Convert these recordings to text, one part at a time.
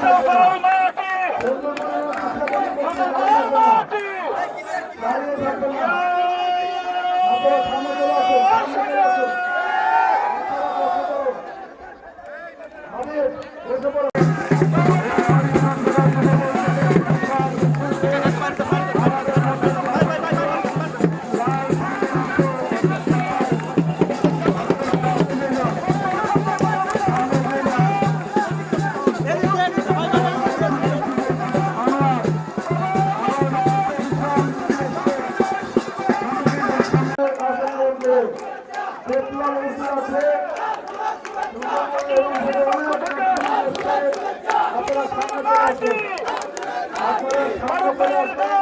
Thank you. পেটলাল এসে আছে আপনারা সামনে চলে আসবেন আপনারা সামনে চলে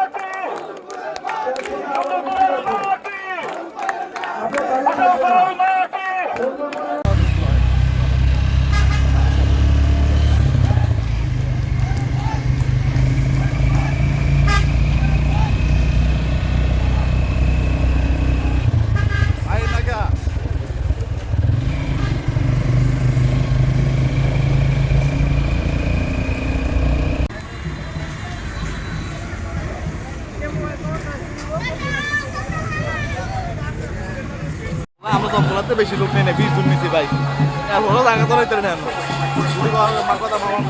আমরা জঙ্গলাতে বেশি লোক নেই না বিশ জন নিছি ভাই। এখনও জায়গা তো নইতে নেন মার কথা প্রমাণ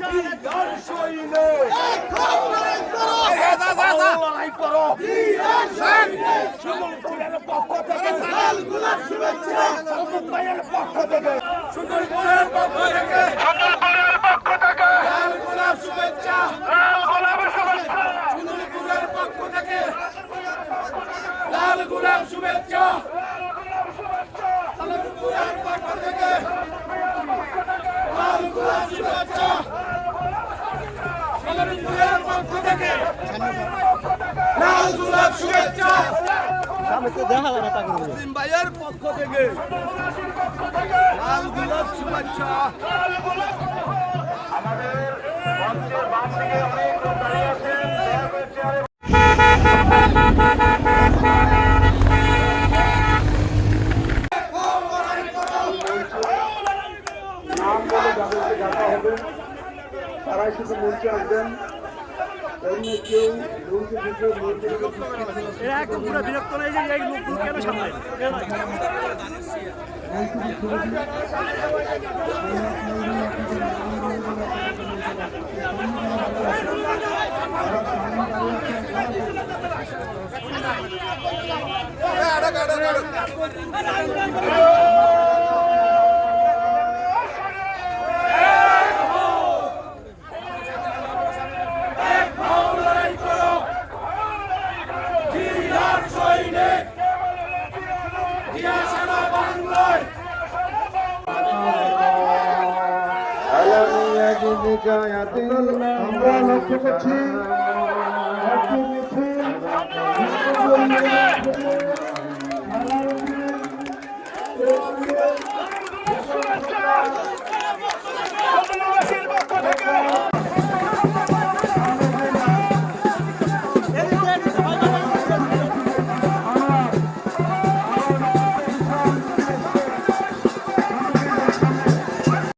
করে লাল গোলাপ শুভেচ্ছা লাল পক্ষ থেকে লাল গোলাপ শুভেচ্ছা সালামপুরের পক্ষ থেকে। লাল গোলাপ শুভেচ্ছা মুসলিম ভাইয়ের পক্ষ থেকে। লাল গোলাপ শুভেচ্ছা। নাম বলে যাদেরকে ডাকা হবে তারাই শুধু মঞ্চে আসবেন। এরা একদম পুরো বিরক্ত নেই যে এই লোক কেন সামনে আমরা লক্ষ্য করছি